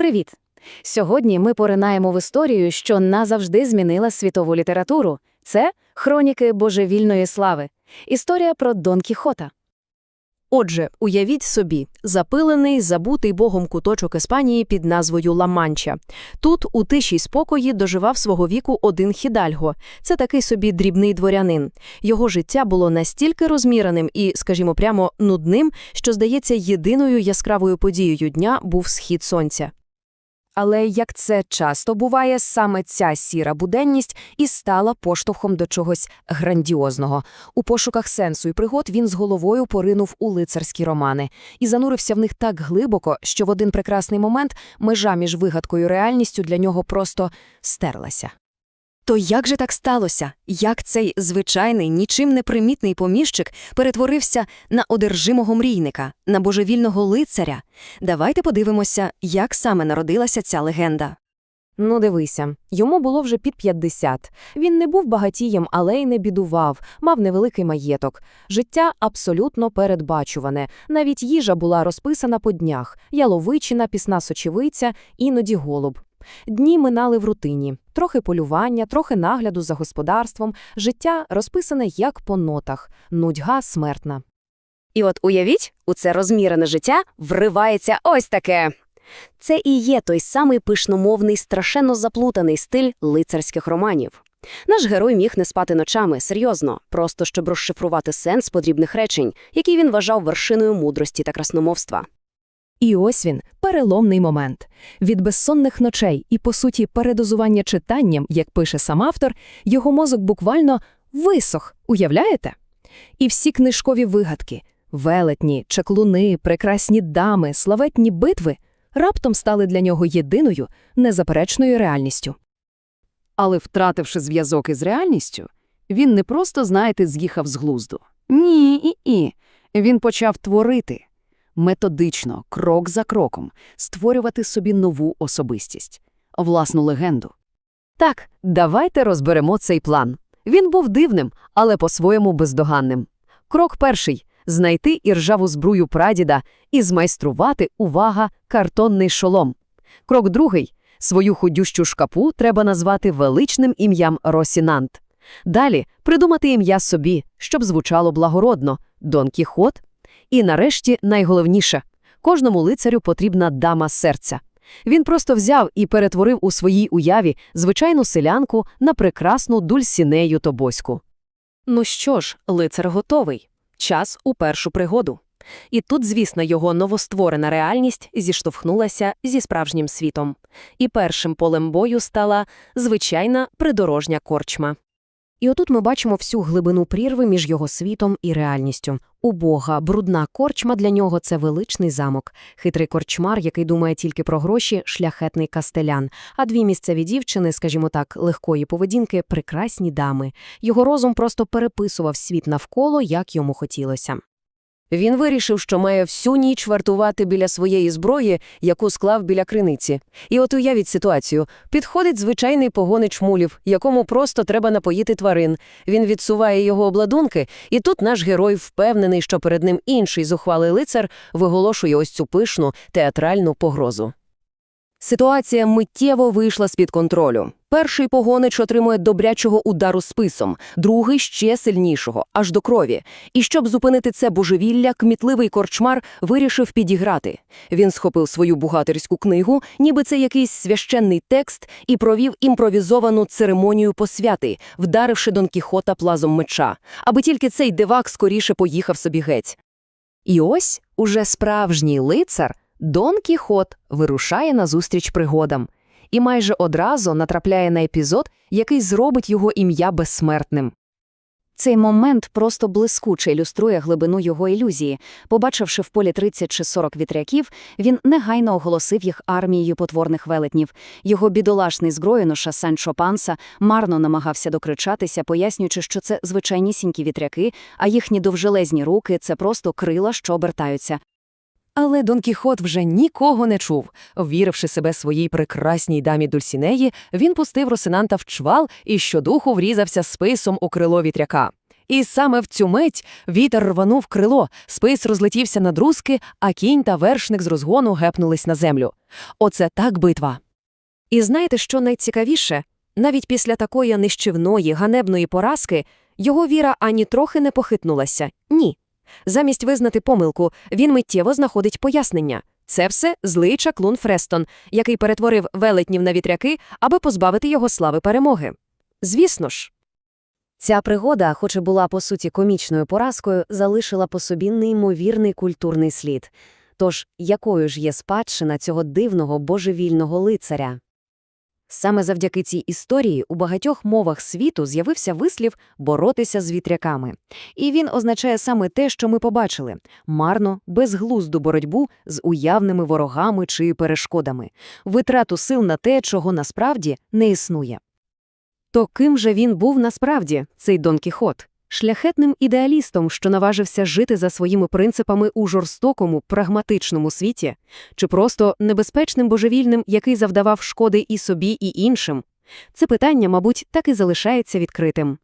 Привіт! Сьогодні ми поринаємо в історію, що назавжди змінила світову літературу. Це хроніки божевільної слави. Історія про Дон Кіхота. Отже, уявіть собі, запилений, забутий богом куточок Іспанії під назвою Ла-Манча. Тут у тиші й спокої доживав свого віку один хідальго. Це такий собі дрібний дворянин. Його життя було настільки розміреним і, скажімо прямо, нудним, що, здається, єдиною яскравою подією дня був схід сонця. Але як це часто буває, саме ця сіра буденність і стала поштовхом до чогось грандіозного. У пошуках сенсу і пригод він з головою поринув у лицарські романи і занурився в них так глибоко, що в один прекрасний момент межа між вигадкою і реальністю для нього просто стерлася. То як же так сталося? Як цей звичайний, нічим не примітний поміщик перетворився на одержимого мрійника, на божевільного лицаря? Давайте подивимося, як саме народилася ця легенда. Ну, дивися, йому було вже під 50. Він не був багатієм, але й не бідував, мав невеликий маєток. Життя абсолютно передбачуване. Навіть їжа була розписана по днях: яловичина, пісна сочевиця, іноді голуб. Дні минали в рутині. Трохи полювання, трохи нагляду за господарством, життя розписане як по нотах, нудьга смертна. І от уявіть, у це розмірене життя вривається ось таке. Це і є той самий пишномовний, страшенно заплутаний стиль лицарських романів. Наш герой міг не спати ночами, серйозно, просто щоб розшифрувати сенс подрібних речень, які він вважав вершиною мудрості та красномовства. І ось він, переломний момент. Від безсонних ночей і, по суті, передозування читанням, як пише сам автор, його мозок буквально висох, уявляєте? І всі книжкові вигадки – велетні, чаклуни, прекрасні дами, славетні битви – раптом стали для нього єдиною, незаперечною реальністю. Але втративши зв'язок із реальністю, він не просто, знаєте, з'їхав з глузду. Ні, і і. Він почав творити методично, крок за кроком, створювати собі нову особистість, власну легенду. Так, давайте розберемо цей план. Він був дивним, але по-своєму бездоганним. Крок перший знайти іржаву збрую прадіда і змайструвати, увага, картонний шолом. Крок другий свою худющу шкапу треба назвати величним ім'ям Росінант. Далі придумати ім'я собі, щоб звучало благородно Дон Кіхот. І нарешті найголовніше кожному лицарю потрібна дама серця. Він просто взяв і перетворив у своїй уяві звичайну селянку на прекрасну дульсінею тобоську. Ну що ж, лицар готовий. Час у першу пригоду. І тут, звісно, його новостворена реальність зіштовхнулася зі справжнім світом. І першим полем бою стала звичайна придорожня корчма. І отут ми бачимо всю глибину прірви між його світом і реальністю. Убога, брудна корчма для нього це величний замок, хитрий корчмар, який думає тільки про гроші, шляхетний кастелян, а дві місцеві дівчини, скажімо так, легкої поведінки, прекрасні дами. Його розум просто переписував світ навколо, як йому хотілося. Він вирішив, що має всю ніч вартувати біля своєї зброї, яку склав біля криниці. І от уявіть ситуацію. Підходить звичайний погонич мулів, якому просто треба напоїти тварин. Він відсуває його обладунки, і тут наш герой впевнений, що перед ним інший зухвалий лицар виголошує ось цю пишну театральну погрозу. Ситуація миттєво вийшла з-під контролю. Перший погонич отримує добрячого удару списом, другий ще сильнішого, аж до крові. І щоб зупинити це божевілля, кмітливий корчмар вирішив підіграти. Він схопив свою бухгалтерську книгу, ніби це якийсь священний текст, і провів імпровізовану церемонію посвяти, вдаривши Дон Кіхота плазом меча, аби тільки цей дивак скоріше поїхав собі геть. І ось уже справжній лицар Дон Кіхот вирушає назустріч пригодам і майже одразу натрапляє на епізод, який зробить його ім'я безсмертним. Цей момент просто блискуче ілюструє глибину його ілюзії. Побачивши в полі 30 чи 40 вітряків, він негайно оголосив їх армією потворних велетнів. Його бідолашний зброєноша Санчо Панса марно намагався докричатися, пояснюючи, що це звичайнісінькі вітряки, а їхні довжелезні руки це просто крила, що обертаються. Але Дон Кіхот вже нікого не чув. Віривши себе своїй прекрасній дамі Дульсінеї, він пустив Росинанта в чвал і щодуху врізався списом у крило вітряка. І саме в цю мить вітер рванув крило, спис розлетівся на друзки, а кінь та вершник з розгону гепнулись на землю. Оце так битва. І знаєте, що найцікавіше? Навіть після такої нищівної, ганебної поразки його віра ані трохи не похитнулася. Замість визнати помилку, він миттєво знаходить пояснення. Це все злий чаклун Фрестон, який перетворив велетнів на вітряки, аби позбавити його слави перемоги. Звісно ж. Ця пригода, хоч і була по суті комічною поразкою, залишила по собі неймовірний культурний слід. Тож, якою ж є спадщина цього дивного божевільного лицаря? Саме завдяки цій історії у багатьох мовах світу з'явився вислів боротися з вітряками. І він означає саме те, що ми побачили – марно, безглузду боротьбу з уявними ворогами чи перешкодами, витрату сил на те, чого насправді не існує. То ким же він був насправді, цей Дон Кіхот? Шляхетним ідеалістом, що наважився жити за своїми принципами у жорстокому, прагматичному світі? Чи просто небезпечним божевільним, який завдавав шкоди і собі, і іншим? Це питання, мабуть, так і залишається відкритим.